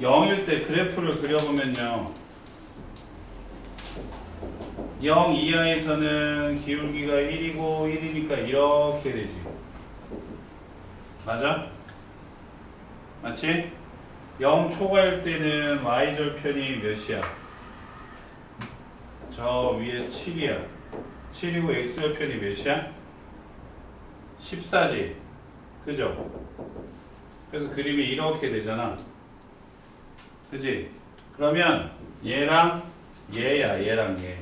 0일 때 그래프를 그려보면요. 0 이하에서는 기울기가 1이고 1이니까 이렇게 되지. 맞아? 맞지? 0 초과일 때는 y절편이 몇이야? 저 위에 7이야. 7이고 x절편이 몇이야? 14지. 그죠? 그래서 그림이 이렇게 되잖아. 그지? 그러면 얘랑 얘야, 얘랑 얘.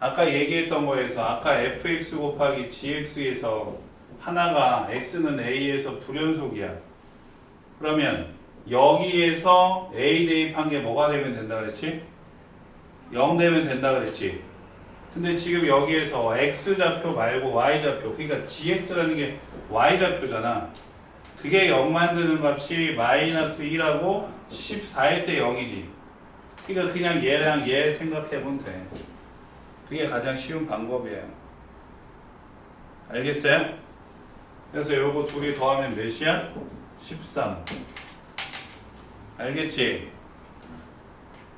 아까 얘기했던 거에서 아까 fx 곱하기 gx에서 하나가 x는 a에서 불연속이야. 그러면 여기에서 a 대입한 게 뭐가 되면 된다 그랬지? 0 되면 된다 그랬지? 근데 지금 여기에서 x 좌표 말고 y 좌표 그러니까 gx라는 게 y 좌표잖아. 그게 0 만드는 값이 마이너스 1하고 14일 때 0이지. 그러니까 그냥 얘랑 얘 생각해보면 돼. 그게 가장 쉬운 방법이에요. 알겠어요? 그래서 요거 둘이 더하면 몇이야? 13. 알겠지?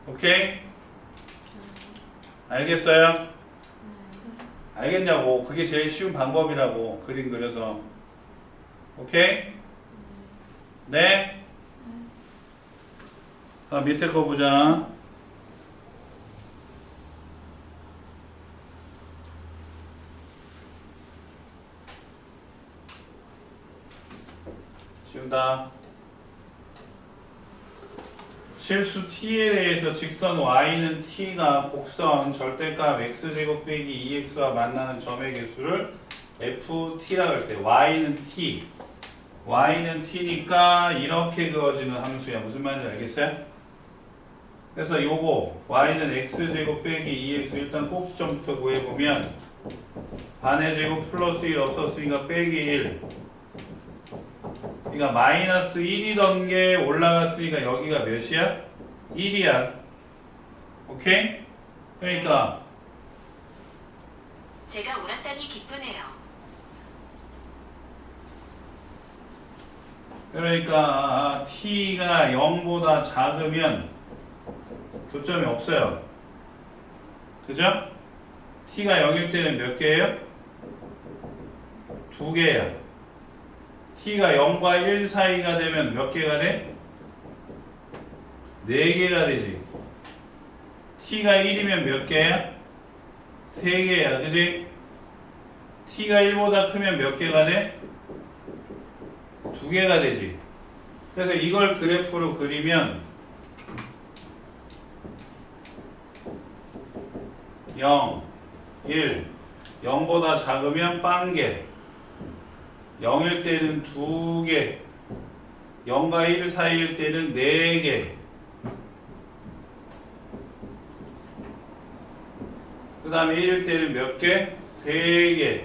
오케이? 알겠어요? 알겠냐고. 그게 제일 쉬운 방법이라고. 그림 그려서. 오케이? 네? 자, 밑에 거 보자. 지운다. 실수 t에 대해서 직선 y는 t가 곡선 절대값 x제곱 빼기 2x와 만나는 점의 개수를 ft라고 할 때 y는 t y는 t니까 이렇게 그어지는 함수야 무슨 말인지 알겠어요? 그래서 요거 y는 x제곱 빼기 2x 일단 꼭지점부터 구해보면 반의 제곱 플러스 1 없었으니까 빼기 1 그러니까 마이너스 1이던 게 올라갔으니까 여기가 몇이야? 1이야. 오케이? 그러니까 제가 옳았다니 기쁘네요. 그러니까 t가 0보다 작으면 교점이 없어요. 그죠? t가 0일 때는 몇 개예요? 두 개야. t가 0과 1 사이가 되면 몇 개가 돼? 네 개가 되지. t가 1이면 몇 개야? 세 개야. 그지? t가 1보다 크면 몇 개가 돼? 두 개가 되지. 그래서 이걸 그래프로 그리면 0, 1, 0보다 작으면 빵개 0일 때는 2개 0과 1 사이일 때는 4개 그 다음에 1일 때는 몇 개? 3개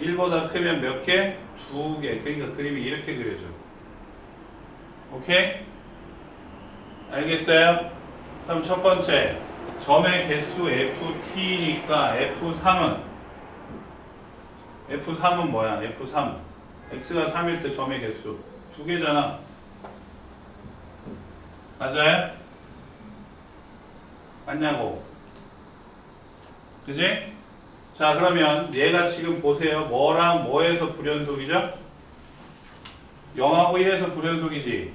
1보다 크면 몇 개? 2개 그러니까 그림이 이렇게 그려져 오케이? 알겠어요? 그럼 첫 번째 점의 개수 FT니까 F3은 F3은 뭐야? F3 X가 3일 때 점의 개수 두 개잖아 맞아요? 맞냐고 그지? 자 그러면 얘가 지금 보세요 뭐랑 뭐에서 불연속이죠? 0하고 1에서 불연속이지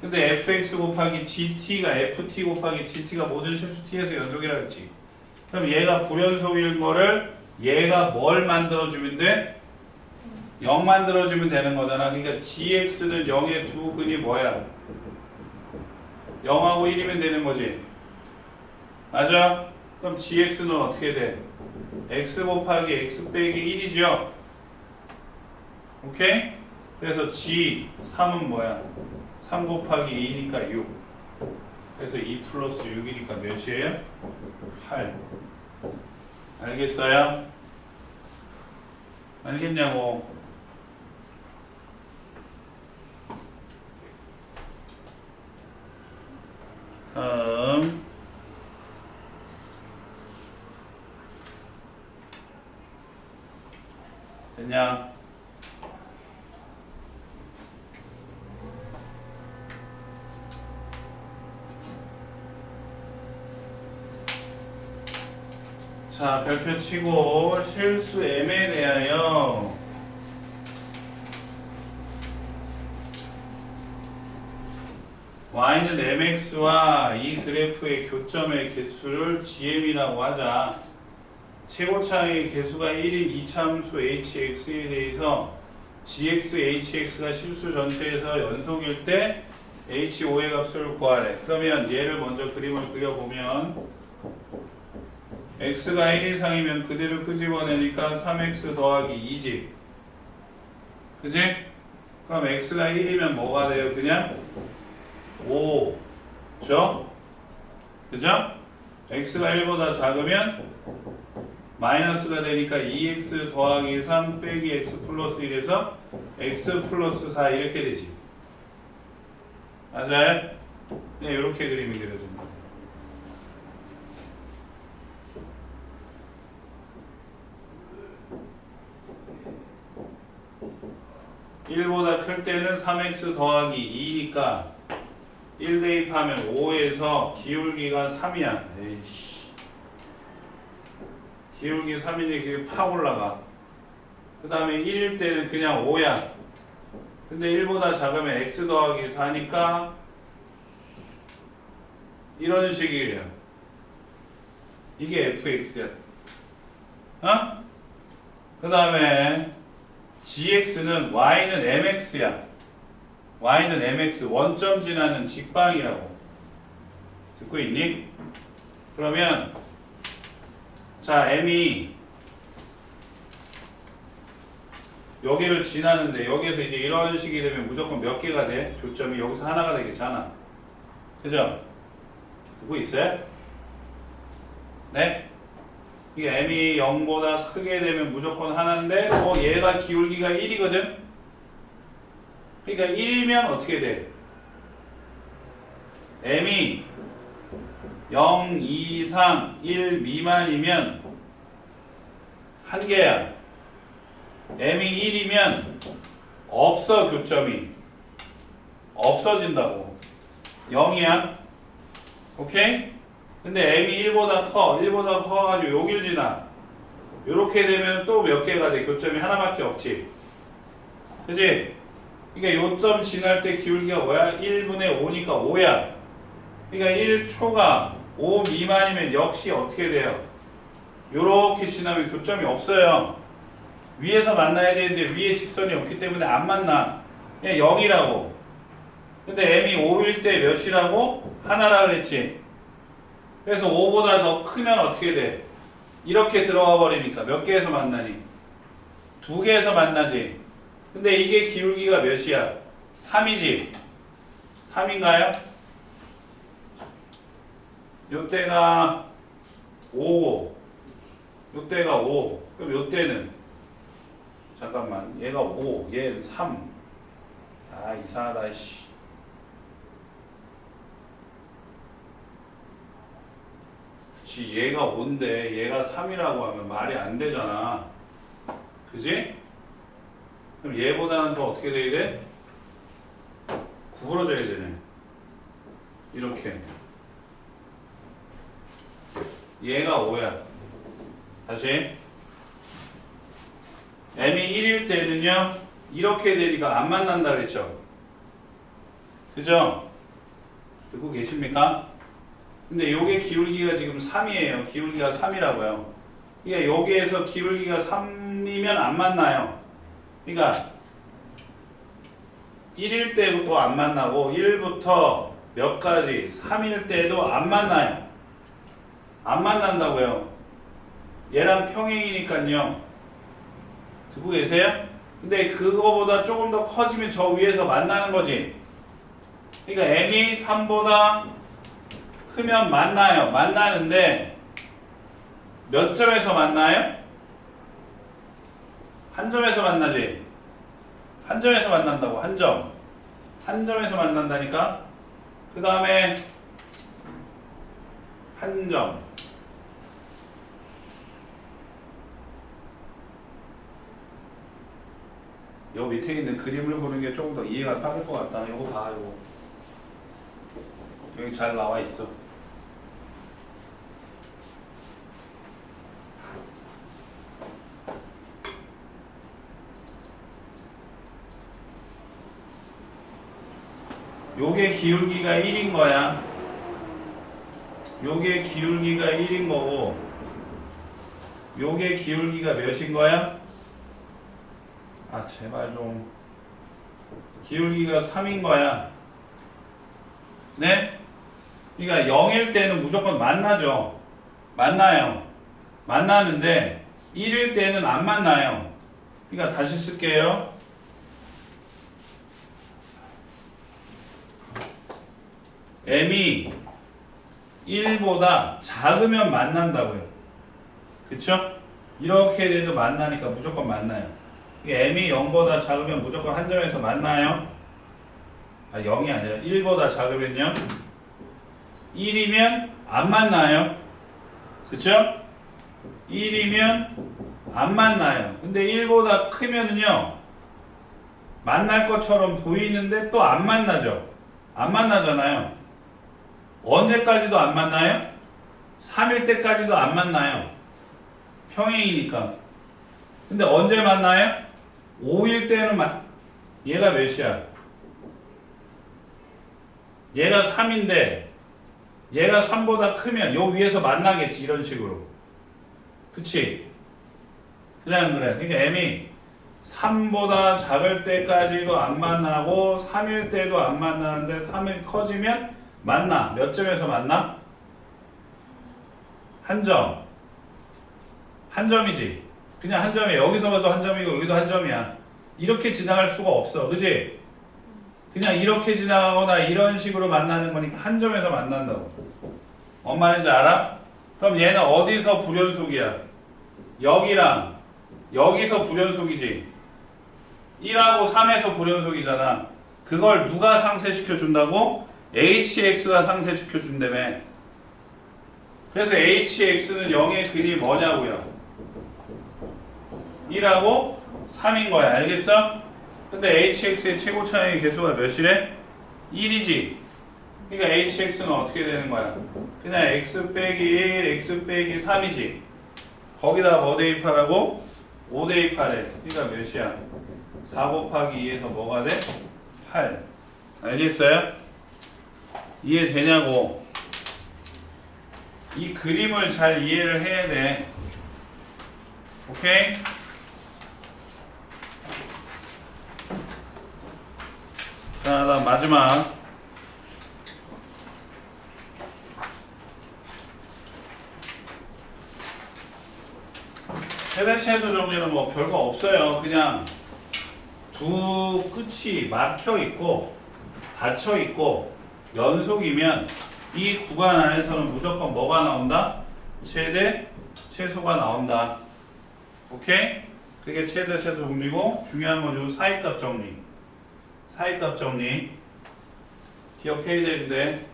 근데 fx 곱하기 gt가 ft 곱하기 gt가 모든 실수 t에서 연속이라 했지 그럼 얘가 불연속인 거를 얘가 뭘 만들어주면 돼? 0 만들어주면 되는 거잖아 그러니까 gx는 0의 두 근이 뭐야? 0하고 1이면 되는 거지 맞아? 그럼 gx는 어떻게 돼? x 곱하기 x 빼기 1이죠 오케이? 그래서 g 3은 뭐야? 3 곱하기 2니까 6 그래서 2 플러스 6이니까 몇이에요? 8 알겠어요? 알겠냐고 다음 됐냐? 자, 별표 치고 실수 M에 대하여 y는 mx와 이 그래프의 교점의 개수를 gm이라고 하자. 최고차의 개수가 1인 이차함수 hx에 대해서 gx, hx가 실수 전체에서 연속일 때 h5의 값을 구하래. 그러면 얘를 먼저 그림을 그려보면 x가 1 이상이면 그대로 끄집어내니까 3x 더하기 2지. 그지? 그럼 x가 1이면 뭐가 돼요? 그냥 5. 죠? 그죠? x가 1보다 작으면 마이너스가 되니까 2x 더하기 3 빼기 x 플러스 1에서 x 플러스 4 이렇게 되지. 맞아요? 네, 이렇게 그림이 그려집니다. 1보다 클 때는 3x 더하기 2니까 1 대입하면 5에서 기울기가 3이야. 에이씨. 기울기 3이니 그게 팍 올라가. 그 다음에 1일 때는 그냥 5야. 근데 1보다 작으면 x 더하기 4니까 이런 식이에요. 이게 fx야. 어? 그 다음에 gx는 y는 mx야. y는 mx 원점 지나는 직방이라고. 듣고 있니? 그러면 자 m이 여기를 지나는데 여기에서 이제 이런 식이 되면 무조건 몇 개가 돼? 조점이 여기서 하나가 되겠잖아. 그죠? 듣고 있어요? 네? 이게 m이 0보다 크게 되면 무조건 하나인데 어 얘가 기울기가 1이거든? 그러니까 1이면 어떻게 돼? m이 0 이상 1 미만이면 한 개야. m이 1이면 없어 교점이 없어진다고 0이야 오케이? 근데 m이 1보다 커 1보다 커가지고 여길 지나 요렇게 되면 또 몇 개가 돼 교점이 하나밖에 없지 그지? 그러니까 요점 지날 때 기울기가 뭐야? 1분의 5니까 5야 그러니까 1초가 5 미만이면 역시 어떻게 돼요? 요렇게 지나면 교점이 없어요 위에서 만나야 되는데 위에 직선이 없기 때문에 안 만나. 그냥 0이라고. 근데 m이 5일 때 몇이라고? 하나라 그랬지. 그래서 5보다 더 크면 어떻게 돼? 이렇게 들어가 버리니까 몇 개에서 만나니? 두 개에서 만나지. 근데 이게 기울기가 몇이야? 3이지. 3인가요? 요때가 5고 요때가 5. 그럼 요때는 잠깐만. 얘가 5 얘는 3 아 이상하다 씨. 그치 얘가 5인데 얘가 3이라고 하면 말이 안 되잖아. 그지? 그럼 얘보다는 더 어떻게 돼야 돼? 구부러져야 되네. 이렇게. 얘가 5야 다시. M이 1일 때는요 이렇게 되니까 안 만난다 그랬죠. 그죠? 듣고 계십니까? 근데 요게 기울기가 지금 3이에요. 기울기가 3이라고요. 그러니까 여기에서 기울기가 3이면 안 만나요. 그러니까 1일 때부터 안 만나고 1부터 몇 가지 3일 때도 안 만나요. 안 만난다고요 얘랑 평행이니까요 듣고 계세요? 근데 그거보다 조금 더 커지면 저 위에서 만나는 거지. 그러니까 m이 3보다 크면 만나요. 만나는데 몇 점에서 만나요? 한 점에서 만나지. 한 점에서 만난다고 한 점. 한 점에서 만난다니까. 그 다음에 한 점. 요 밑에 있는 그림을 보는 게 조금 더 이해가 빠를 것 같다. 요거 봐, 요거. 여기 잘 나와 있어. 요게 기울기가 1인 거야. 요게 기울기가 1인 거고 요게 기울기가 몇인 거야? 아 제발 좀 기울기가 3인 거야. 네? 그러니까 0일 때는 무조건 만나죠. 만나요. 만나는데 1일 때는 안 만나요. 그러니까 다시 쓸게요. m이 1보다 작으면 만난다고요. 그쵸? 이렇게 돼도 만나니까 무조건 만나요. M이 0보다 작으면 무조건 한 점에서 만나요. 아, 0이 아니라 1보다 작으면요. 1이면 안 만나요. 그쵸? 1이면 안 만나요. 근데 1보다 크면은요. 만날 것처럼 보이는데 또 안 만나죠. 안 만나잖아요. 언제까지도 안 만나요? 3일 때까지도 안 만나요. 평행이니까. 근데 언제 만나요? 5일 때는 만 얘가 몇이야? 얘가 3인데 얘가 3보다 크면 요 위에서 만나겠지 이런 식으로. 그치? 안 그래? 그러니까 M이 3보다 작을 때까지도 안 만나고 3일 때도 안 만나는데 3일 커지면 만나. 몇 점에서 만나? 한 점. 한 점이지. 그냥 한 점이야. 여기서 봐도 한 점이고 여기도 한 점이야. 이렇게 지나갈 수가 없어. 그지? 그냥 이렇게 지나가거나 이런 식으로 만나는 거니까 한 점에서 만난다고. 뭔 말인지 알아? 그럼 얘는 어디서 불연속이야? 여기랑 여기서 불연속이지. 1하고 3에서 불연속이잖아. 그걸 누가 상쇄시켜 준다고? HX가 상쇄시켜 준다며. 그래서 HX는 0의 근이 뭐냐고요? 1하고 3인 거야. 알겠어? 근데 HX의 최고 차이의 개수가 몇이래? 1이지. 그러니까 HX는 어떻게 되는 거야? 그냥 X 빼기 1, X 빼기 3이지. 거기다 뭐 대입하라고? 5 대입하래. 그러니까 몇이야? 4 곱하기 2에서 뭐가 돼? 8. 알겠어요? 이해되냐고. 이 그림을 잘 이해를 해야 돼. 오케이? 자, 다음 마지막. 최대 최소 정리는 뭐 별거 없어요. 그냥 두 끝이 막혀 있고 닫혀 있고 연속이면 이 구간 안에서는 무조건 뭐가 나온다? 최대 최소가 나온다. 오케이? 그게 최대 최소 정리고 중요한 건 요 사이값 정리. 사이값 정리. 기억해야 되는데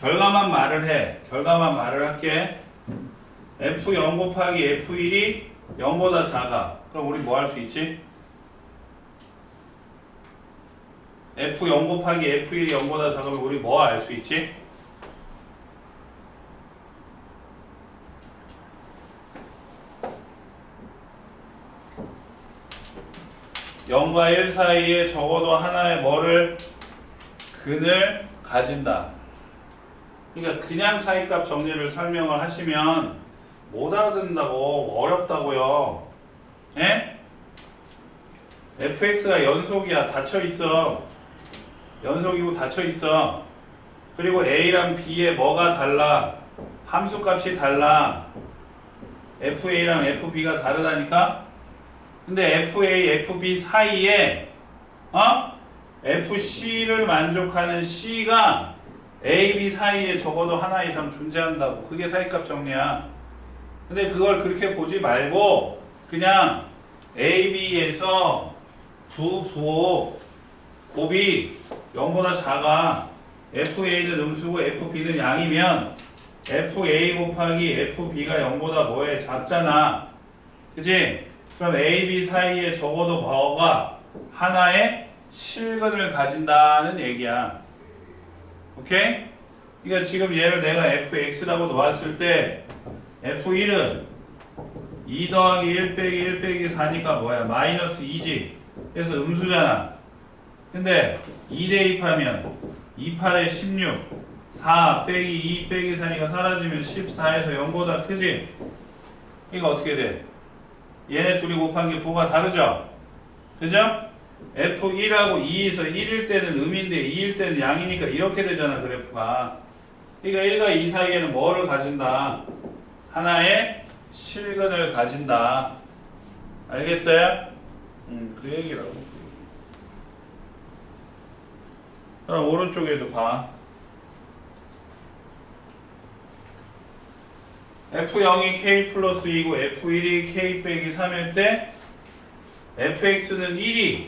결과만 말을 해. 결과만 말을 할게. F0 곱하기 F1이 0보다 작아. 그럼 우리 뭐 할 수 있지? F0 곱하기 F1이 0보다 작으면 우리 뭐 알 수 있지? 영과1 사이에 적어도 하나의 뭐를 근을 가진다. 그러니까 그냥 사이값 정리를 설명을 하시면 못 알아듣는다고 어렵다고요. 예? fx가 연속이야 닫혀 있어. 연속이고 닫혀 있어. 그리고 a랑 b에 뭐가 달라? 함수 값이 달라. fa랑 fb가 다르다니까? 근데 fa, fb 사이에 어? fc를 만족하는 c가 a, b 사이에 적어도 하나 이상 존재한다고. 그게 사이값 정리야. 근데 그걸 그렇게 보지 말고 그냥 a, b에서 두 부호 곱이 0보다 작아. FA는 음수고 FB는 양이면 FA 곱하기 FB가 0보다 뭐해? 작잖아. 그지? 그럼 A, B 사이에 적어도 뭐가 하나의 실근을 가진다는 얘기야. 오케이? 그러니까 지금 얘를 내가 FX라고 놓았을 때 F1은 2 더하기 1 빼기 1 빼기 4니까 뭐야? 마이너스 2지. 그래서 음수잖아. 근데 2 대입하면 2, 8에 16, 4 빼기 2 빼기 4니까 사라지면 14에서 0보다 크지? 이거 어떻게 돼? 얘네 둘이 곱한 게 부가 다르죠? 그죠? F1하고 2에서 1일 때는 음인데 2일 때는 양이니까 이렇게 되잖아 그래프가 그러니까 1과 2 사이에는 뭐를 가진다? 하나의 실근을 가진다 알겠어요? 음, 그 얘기라고 그럼 오른쪽에도 봐 F0이 K 플러스 2고 F1이 K 빼기 3일 때 fx는 1이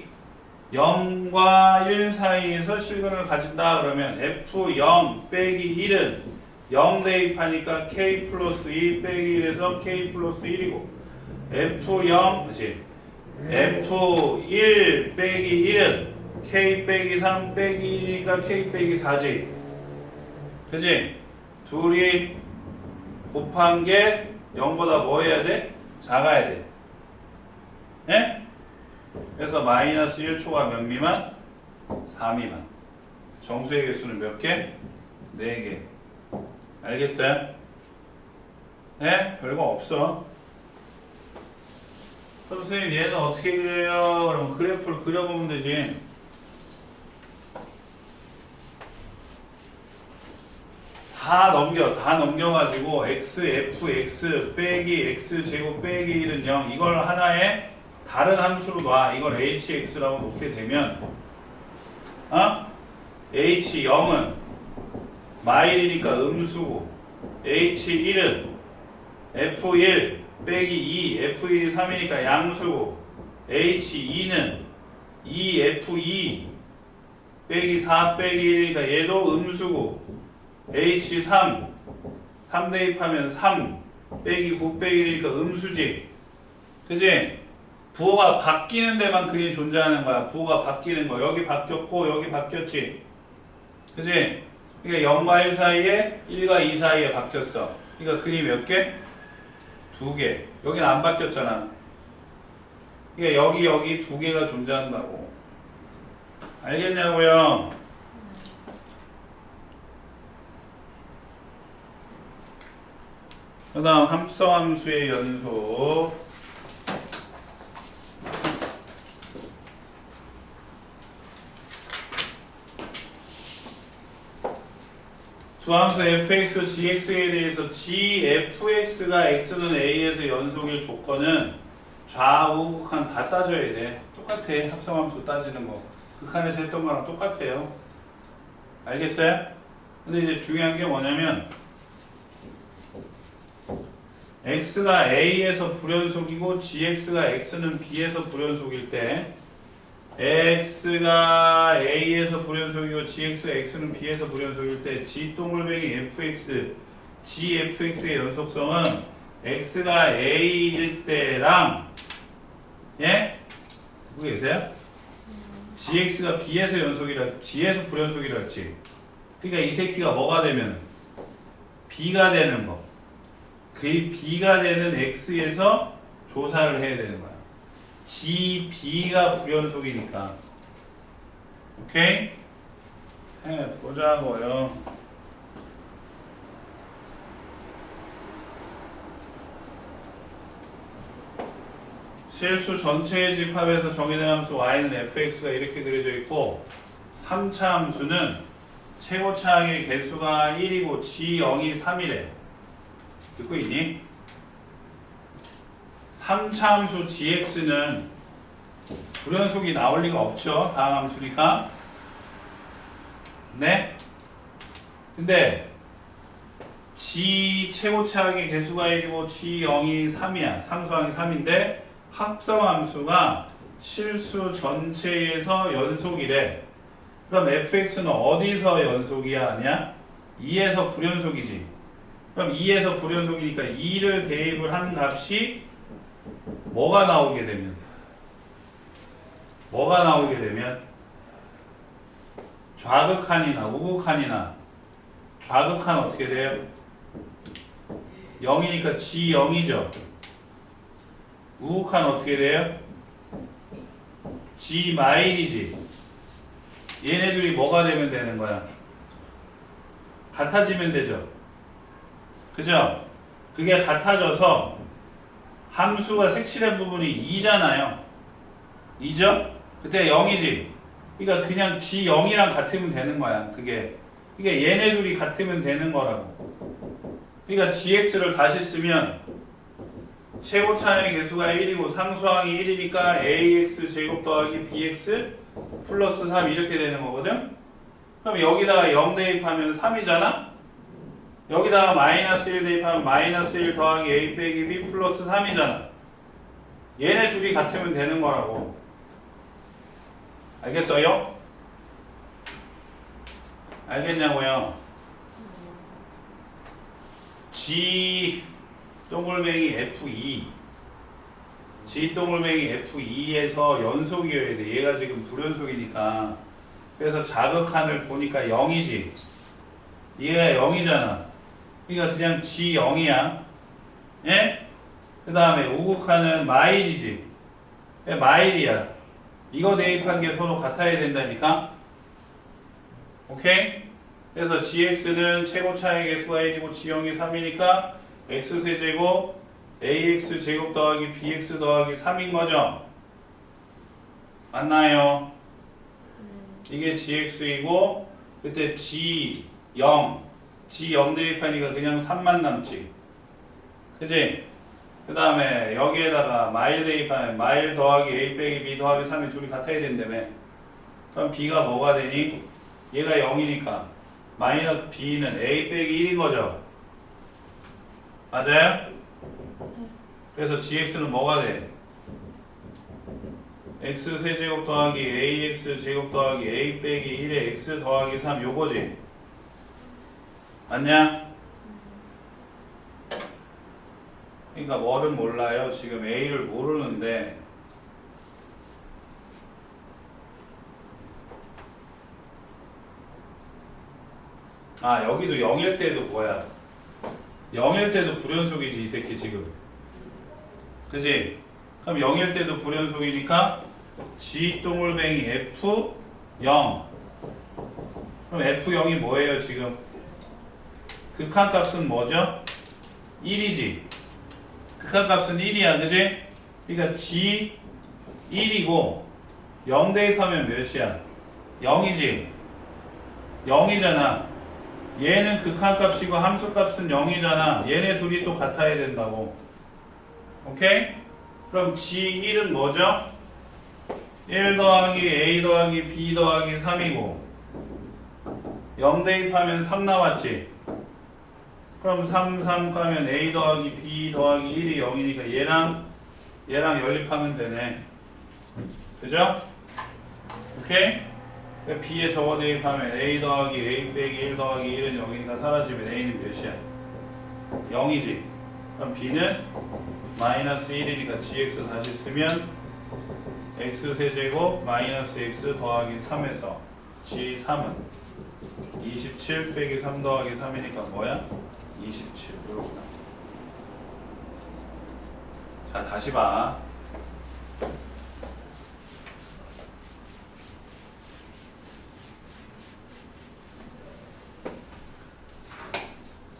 0과 1 사이에서 실근을 가진다. 그러면 f0 빼기 1은 0 대입하니까 k 플러스 2 빼기 1에서 k 플러스 1이고 f0 그치? F1 빼기 1은 k 빼기 3 빼기 2니까 k 빼기 4지. 그치? 둘이 곱한 게 0보다 뭐 해야 돼? 작아야 돼 예? 그래서 마이너스 1초가 몇 미만? 4 미만. 정수의 개수는 몇 개? 4개. 알겠어요? 네? 별거 없어. 그럼 선생님 얘는 어떻게 그려요? 그러면 그래프를 그려보면 되지. 다 넘겨, 다 넘겨가지고 x, f, x 빼기 x 제곱 빼기 1은 0 이걸 하나의 다른 함수로 놔. 이걸 hx라고 놓게 되면 어? h0은 마일이니까 음수고 h1은 f1 빼기 2 f1이 3이니까 양수고 h2는 2f2 빼기 4 빼기 1이니까 얘도 음수고 h3 3 대입하면 3 빼기 9 빼기 1이니까 음수지 그지? 부호가 바뀌는 데만 그림이 존재하는 거야. 부호가 바뀌는 거. 여기 바뀌었고 여기 바뀌었지. 그지? 그러니까 0과 1 사이에 1과 2 사이에 바뀌었어. 그러니까 그림이 몇 개? 두 개. 여기는 안 바뀌었잖아. 그러니까 여기 여기 두 개가 존재한다고. 알겠냐고요? 그 다음 합성함수의 연속 두함수 fx, gx에 대해서 gfx가 x는 a에서 연속일 조건은 좌우 극한 다 따져야 돼. 똑같아. 합성함수 따지는 거. 극한에서 했던 거랑 똑같아요. 알겠어요? 근데 이제 중요한 게 뭐냐면 x가 a에서 불연속이고 gx가 x는 b에서 불연속일 때 x가 a에서 불연속이고 gx가 x는 b에서 불연속일 때 g 동글뱅이 fx, gfx의 연속성은 x가 a일 때랑 예? 듣고 계세요? gx가 b에서 연속이라 g에서 불연속이라 했지. 그러니까 이 새끼가 뭐가 되면 b가 되는 거. 그 b가 되는 x에서 조사를 해야 되는 거야. G, B가 불연속이니까. 오케이? 해 보자고요. 실수 전체의 집합에서 정의된 함수 y는 fx가 이렇게 그려져 있고 3차 함수는 최고차항의 개수가 1이고 g0이 3이래. 듣고 있니? 3차 함수 gx는 불연속이 나올 리가 없죠. 다음 함수니까. 네? 근데 g 최고차항의 개수가 1이고 g0이 3이야. 상수항이 3인데 합성함수가 실수 전체에서 연속이래. 그럼 fx는 어디서 연속이야 아니야? 2에서 불연속이지. 그럼 2에서 불연속이니까 2를 대입을 한 값이 뭐가 나오게 되면 뭐가 나오게 되면 좌극한이나 우극한이나 좌극한 어떻게 돼요? 0이니까 G0이죠. 우극한 어떻게 돼요? G 마일이지. 얘네들이 뭐가 되면 되는 거야? 같아지면 되죠. 그죠? 그게 같아져서 함수가 색칠한 부분이 2잖아요. 2죠? 그때 0이지. 그러니까 그냥 G0이랑 같으면 되는 거야. 그게. 그러니까 얘네 둘이 같으면 되는 거라고. 그러니까 GX를 다시 쓰면 최고차의 개수가 1이고 상수항이 1이니까 AX 제곱 더하기 BX 플러스 3 이렇게 되는 거거든? 그럼 여기다가 0 대입하면 3이잖아? 여기다가 마이너스 1 대입하면 마이너스 1 더하기 A 빼기 B 플러스 3이잖아. 얘네 둘이 같으면 되는 거라고. 알겠어요? 알겠냐고요? G 동글뱅이 F2 G 동글뱅이 F2에서 연속이어야 돼. 얘가 지금 불연속이니까. 그래서 자극한을 보니까 0이지. 얘가 0이잖아. 그러니까 그냥 G0이야. 예? 그 다음에 우극한은 마일이지. 예, 마일이야. 이거 대입한 게 서로 같아야 된다니까. 오케이? 그래서 gx는 최고 차의 개수가 1이고 g0이 3이니까 x세제곱 ax 제곱 더하기 bx 더하기 3인 거죠? 맞나요? 이게 gx이고 그때 g0 g0 대입하니까 그냥 3만 남지 그지? 그 다음에 여기에다가 마일 대입하면 마일 더하기 a 빼기 b 더하기 3이 둘이 같아야 된다며 그럼 b가 뭐가 되니? 얘가 0이니까 마이너스 b는 a 빼기 1인 거죠 맞아요? 그래서 gx는 뭐가 돼? x 세제곱 더하기 ax 제곱 더하기 a 빼기 1에 x 더하기 3 요거지 맞냐? 그러니까 뭐를 몰라요 지금 a를 모르는데 아 여기도 0일 때도 뭐야 0일 때도 불연속이지 이 새끼 지금 그지? 그럼 0일 때도 불연속이니까 G 동글뱅이 F 0 그럼 F0이 뭐예요 지금? 극한값은 뭐죠? 1이지 극한값은 1이야 그지? 그러니까 G 1이고 0 대입하면 몇이야? 0이지 0이잖아 얘는 극한값이고 함수값은 0이잖아 얘네 둘이 또 같아야 된다고 오케이? 그럼 G1은 뭐죠? 1 더하기 A 더하기 B 더하기 3이고 0 대입하면 3 나왔지? 그럼 3, 3 가면 A 더하기 B 더하기 1이 0이니까 얘랑 얘랑 연립하면 되네 그죠? 오케이? B에 저거 대입하면 A 더하기 A 빼기 1 더하기 1은 0이니까 사라지면 A는 몇이야? 0이지 그럼 B는 마이너스 1이니까 gx 다시 쓰면 x 세제곱 마이너스 x 더하기 3에서 g3은 27 빼기 3 더하기 3이니까 뭐야? 27 이렇게 나와. 자 다시 봐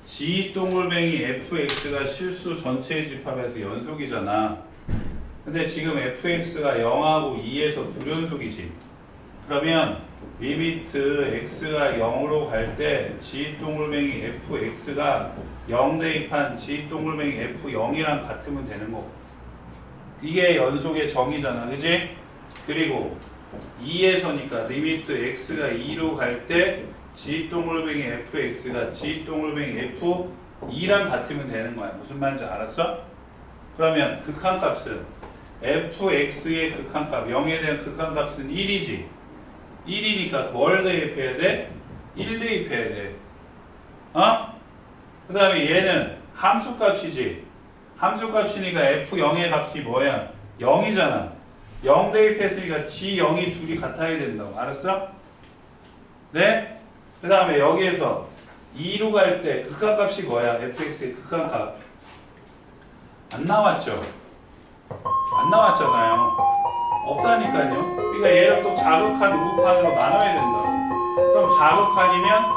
G 동글뱅이 fx가 실수 전체의 집합에서 연속이잖아. 근데 지금 fx가 0하고 2에서 불연속이지. 그러면 리미트 x가 0으로 갈 때 G 동글뱅이 fx가 0 대입한 G 동글뱅이 f0이랑 같으면 되는 거. 이게 연속의 정의잖아. 그지? 그리고 2에서니까 리미트 x가 2로 갈 때 g 동글뱅이 fx가 g 동글뱅이 f2랑 같으면 되는 거야. 무슨 말인지 알았어? 그러면 극한값은 fx의 극한값, 0에 대한 극한값은 1이지. 1이니까 뭘 대입해야 돼? 1 대입해야 돼. 어? 그 다음에 얘는 함수값이지. 함수값이니까 f0의 값이 뭐야? 0이잖아. 0 대입했으니까 g0이 둘이 같아야 된다고. 알았어? 네? 그 다음에 여기에서 2로 갈 때 극한값이 뭐야? fx의 극한값. 안 나왔죠? 안 나왔잖아요. 없다니까요. 그러니까 얘를 또 자극한 우극한으로 나눠야 된다. 그럼 자극한이면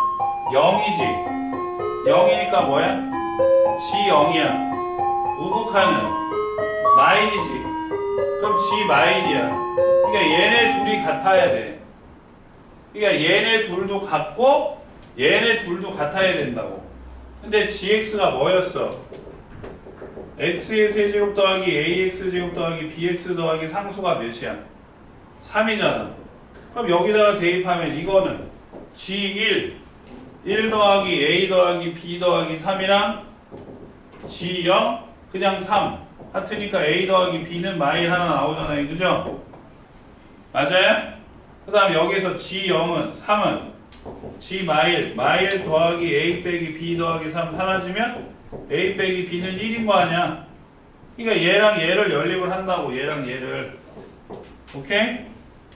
0이지. 0이니까 뭐야? G 0이야. 우극한은 마일이지. 그럼 G 마일이야. 그러니까 얘네 둘이 같아야 돼. 그러니까 얘네 둘도 같고 얘네 둘도 같아야 된다고. 근데 gx가 뭐였어? X의 세제곱 더하기 ax 제곱 더하기 bx 더하기 상수가 몇이야? 3이잖아. 그럼 여기다가 대입하면 이거는 g1 1 더하기 a 더하기 b 더하기 3이랑 g0 그냥 3 같으니까 a 더하기 b는 마일 하나 나오잖아요. 그죠? 맞아요? 그 다음 여기서 g0은 3은 g 마일 마일 더하기 a 빼기 b 더하기 3 사라지면 a 빼기 b는 1인 거 아니야? 그러니까 얘랑 얘를 연립을 한다고 얘랑 얘를 오케이?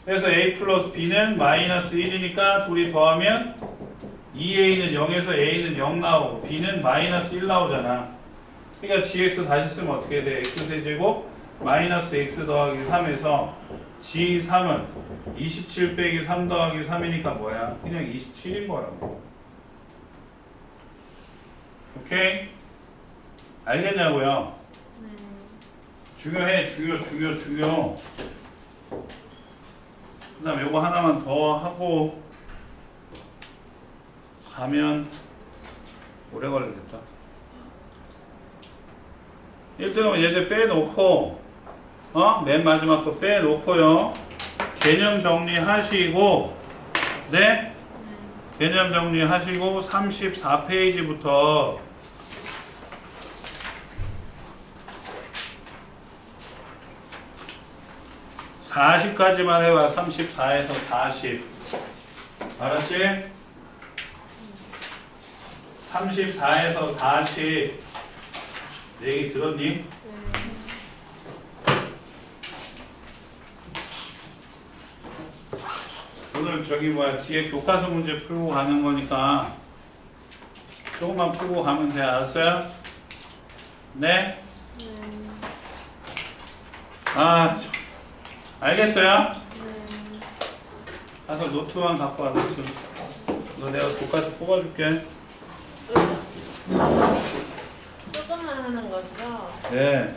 그래서 a 플러스 b는 마이너스 1이니까 둘이 더하면 2a는 0에서 a는 0 나오고 b는 마이너스 1 나오잖아 그러니까 gx 다시 쓰면 어떻게 돼? x세제곱 마이너스 x 더하기 3에서 g3은 27 빼기 3 더하기 3이니까 뭐야? 그냥 27인 거라고 오케이? 알겠냐고요? 중요해 중요 중요 중요 그 다음 요거 하나만 더 하고 가면 오래 걸리겠다 1등은 예제 빼놓고 어? 맨 마지막 거 빼놓고요 개념 정리하시고 네? 개념 정리하시고 34페이지부터 사십까지만 해봐. 34에서 40. 알았지? 34에서 40. 내 얘기 들었니? 오늘 저기 뭐야 뒤에 교과서 문제 풀고 가는 거니까 조금만 풀고 가면 돼. 알았어요? 네? 아, 저- 알겠어요? 가서 노트만 갖고 와, 노트. 너 내가 교과서 뽑아줄게. 조금만 하는 거죠? 네.